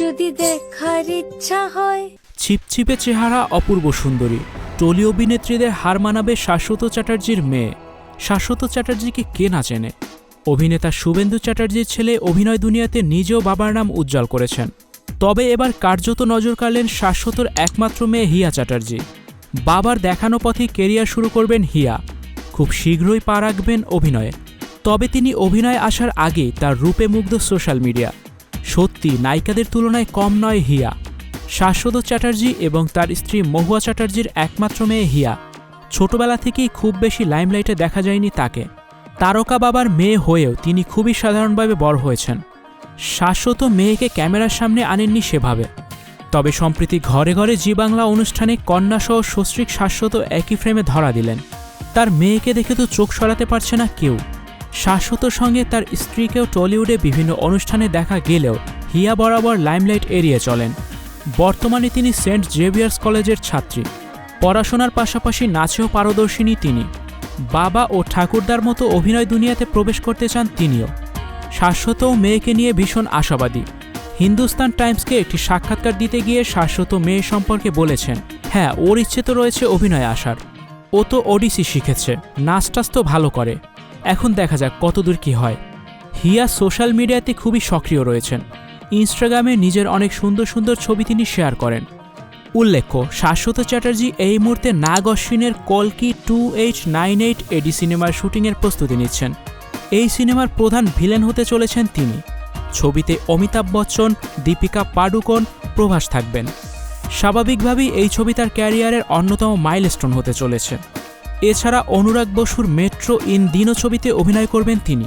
যদি দেখার ইচ্ছা হয়। ছিপছিপে চেহারা অপূর্ব সুন্দরী। টলি অভিনেত্রীদের হার মানাবে শাশ্বত চ্যাটার্জির মেয়ে। শাশ্বত চ্যাটার্জিকে কে না চেনে? অভিনেতা শুভেন্দু চ্যাটার্জির ছেলে অভিনয় দুনিয়াতে নিজেও বাবার নাম উজ্জ্বল করেছেন। তবে এবার কার্যত নজর কাড়লেন শাশ্বতর একমাত্র মেয়ে হিয়া চ্যাটার্জি। বাবার দেখানো পথে কেরিয়ার শুরু করবেন হিয়া। খুব শীঘ্রই পা রাখবেন অভিনয়ে। তবে তিনি অভিনয়ে আসার আগে তার রূপে মুগ্ধ সোশ্যাল মিডিয়া। সত্যি নায়িকাদের তুলনায় কম নয় হিয়া। শাশ্বত চ্যাটার্জি এবং তার স্ত্রী মহুয়া চ্যাটার্জির একমাত্র মেয়ে হিয়া। ছোটবেলা থেকেই খুব বেশি লাইমলাইটে দেখা যায়নি তাকে। তারকা বাবার মেয়ে হয়েও তিনি খুবই সাধারণভাবে বড় হয়েছেন। শাশ্বত মেয়েকে ক্যামেরার সামনে আনেননি সেভাবে। তবে সম্প্রতি ঘরে ঘরে জি বাংলা অনুষ্ঠানে কন্যাসহ সস্ত্রীক শাশ্বত একই ফ্রেমে ধরা দিলেন। তার মেয়েকে দেখে তো চোখ সরাতে পারছে না কেউ। শাশ্বতর সঙ্গে তার স্ত্রীকেও টলিউডে বিভিন্ন অনুষ্ঠানে দেখা গেলেও হিয়া বরাবর লাইমলাইট এড়িয়ে চলেন। বর্তমানে তিনি সেন্ট জেভিয়ার্স কলেজের ছাত্রী। পড়াশোনার পাশাপাশি নাচেও পারদর্শিনী তিনি। বাবা ও ঠাকুরদার মতো অভিনয় দুনিয়াতে প্রবেশ করতে চান তিনিও। শাশ্বতও মেয়েকে নিয়ে ভীষণ আশাবাদী। হিন্দুস্তান টাইমসকে একটি সাক্ষাৎকার দিতে গিয়ে শাশ্বত মেয়ে সম্পর্কে বলেছেন হ্যাঁ ওর ইচ্ছে তো রয়েছে অভিনয়ে আসার। ও তো ওডিসি শিখেছে। নাচ টাচ তো ভালো করে। এখন দেখা যাক কতদূর কি হয়। হিয়া সোশ্যাল মিডিয়াতে খুবই সক্রিয় রয়েছেন। ইনস্টাগ্রামে নিজের অনেক সুন্দর সুন্দর ছবি তিনি শেয়ার করেন। উল্লেখ্য, শাশ্বত চ্যাটার্জি এই মুহূর্তে নাগ অশ্বিনের কলকি two eight nine eight AD সিনেমার শুটিংয়ের প্রস্তুতি নিচ্ছেন। এই সিনেমার প্রধান ভিলেন হতে চলেছেন তিনি। ছবিতে অমিতাভ বচ্চন, দীপিকা পাডুকোন, প্রভাস থাকবেন। স্বাভাবিকভাবেই এই ছবি তার ক্যারিয়ারের অন্যতম মাইলস্টোন হতে চলেছে। এছাড়া অনুরাগ বসুর মেট্রো ইন দিনও ছবিতে অভিনয় করবেন তিনি।